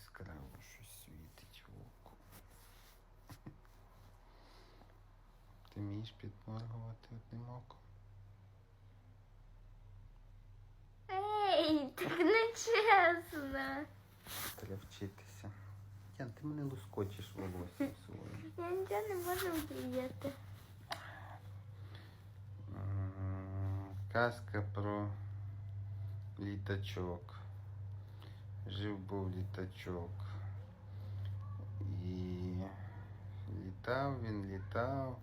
яскраво щось світить в око. Ти вмієш підморгувати одним оком? Ей, так не чесно. Треба вчитися. Ян, ти мене лускочиш волоссям своїм. Я нічого не можу вдіяти. Казка про літачок. Жив був літачок. І літав він, літав.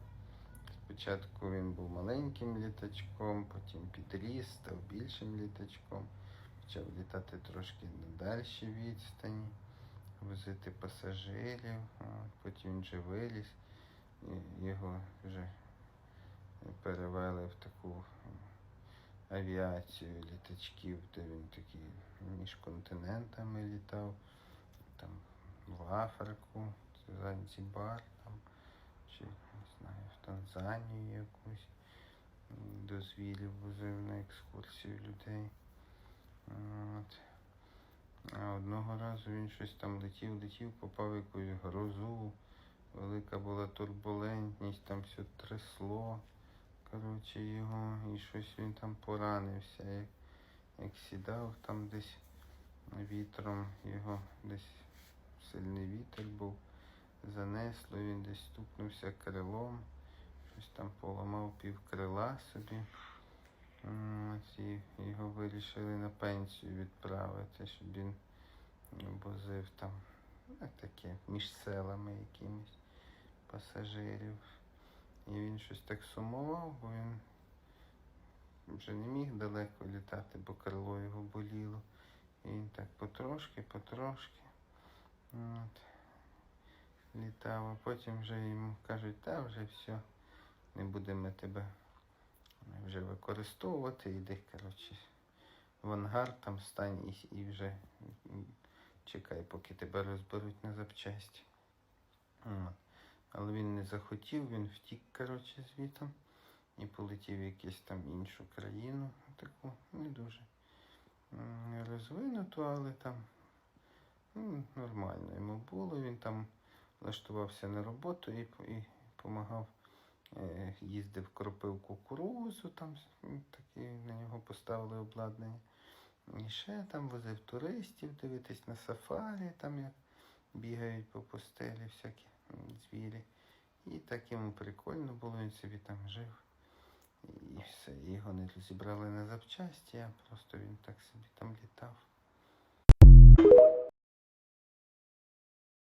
Спочатку він був маленьким літачком, потім підріс, став більшим літачком. Почав літати трошки на дальші відстані, возити пасажирів. Потім він вже виліз. Його вже перевели в таку авіацію літачків, де він такий між континентами літав, там в Африку, Занзібар, там, чи не знаю, в Танзанію якусь м, до возив на екскурсію людей. От. А одного разу він щось там летів, летів, попав якусь грозу. Велика була турбулентність, там все трясло. Коротше, його і щось він там поранився. Як, як сідав там десь вітром, його десь сильний вітер був, занесло, він десь стукнувся крилом, щось там поламав пів крила собі. І його вирішили на пенсію відправити, щоб він возив там ну, таке між селами якимись пасажирів. І він щось так сумував, бо він вже не міг далеко літати, бо крило його боліло. І він так потрошки, потрошки от, літав, а потім вже йому кажуть, та вже все, не будемо тебе вже використовувати, іди, коротше, в ангар там стань і, і вже чекай, поки тебе розберуть на запчасті. От. Але він не захотів, він втік, коротше, звітом і полетів в якусь там іншу країну, таку не дуже розвинуту, але там ну, нормально йому було. Він там влаштувався на роботу і, і допомагав, е, їздив кропив кукурузу, там такі на нього поставили обладнання. І ще там возив туристів дивитись на сафарі, там як бігають по пустелі всякі звірі. І так йому прикольно було, він собі там жив. І все, його не зібрали на запчасті, а просто він так собі там літав.